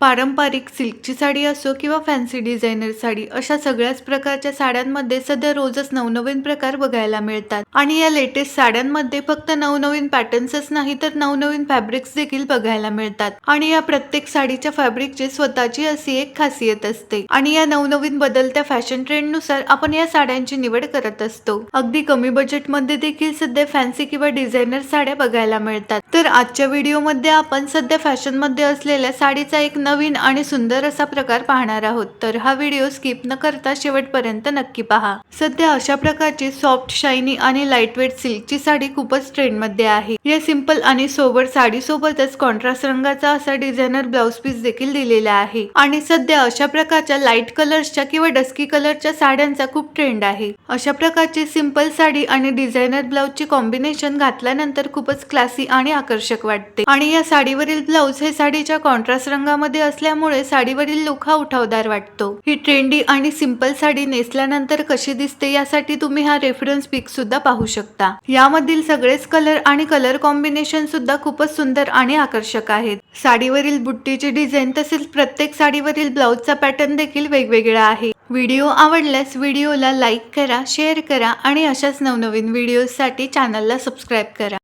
पारंपरिक सिल्कची साडी असो किंवा फॅन्सी डिझायनर साडी अशा सगळ्याच प्रकारच्या साड्यांमध्ये सध्या रोजच नवनवीन प्रकार बघायला मिळतात. आणि या लेटेस्ट साड्यांमध्ये फक्त नवनवीन पॅटर्न्सच नाही तर नवनवीन फॅब्रिक्स देखील बघायला मिळतात. आणि या प्रत्येक साडीच्या फॅब्रिकची स्वतःची अशी एक खासियत असते. आणि या नवनवीन बदलत्या फॅशन ट्रेंडनुसार आपण या साड्यांची निवड करत असतो. अगदी कमी बजेटमध्ये देखील सध्या फॅन्सी किंवा डिझायनर साड्या बघायला मिळतात. तर आजच्या व्हिडिओमध्ये आपण सध्या फॅशनमध्ये असलेल्या साडीचा एक नवीन आणि सुंदर असा प्रकार पाहणार आहोत. तर हा व्हिडिओ स्किप न करता शेवटपर्यंत नक्की पहा. सध्या अशा प्रकारची सॉफ्ट शायनी आणि लाइट वेट सिल्कची साडी खूपच ट्रेंडमध्ये आहे. या सिंपल आणि सोबर साडी सोबतच कॉन्ट्रास्ट रंगाचा असा डिझायनर ब्लाउज पीस देखील दिलेला आहे. आणि सध्या अशा प्रकारच्या लाइट कलर्सच्या किंवा डस्की कलरच्या साड्यांचा खूप ट्रेंड आहे. अशा प्रकारची सिंपल साडी आणि डिझायनर ब्लाउजची कॉम्बिनेशन घातल्यानंतर खूपच क्लासी आणि आकर्षक वाटते. आणि या साडीवरील ब्लाउज हे साडीच्या कॉन्ट्रास्ट रंगामध्ये असल्यामुळे साडीवरील लुक हा उठावदार वाटतो. ही ट्रेंडी आणि सिंपल साडी नेसल्यानंतर कशी दिसते यासाठी तुम्ही हा रेफरन्स पिक सुद्धा पाहू शकता. यामधील सगळेच कलर आणि कलर कॉम्बिनेशन सुद्धा खूपच सुंदर आणि आकर्षक आहेत. साडीवरील बुट्टीची डिझाईन तसेच प्रत्येक साडीवरील ब्लाउजचा पॅटर्न देखील वेगवेगळा आहे. व्हिडिओ आवडल्यास व्हिडिओला लाईक करा शेअर करा आणि अशाच नवनवीन व्हिडिओसाठी चॅनलला सबस्क्राईब करा.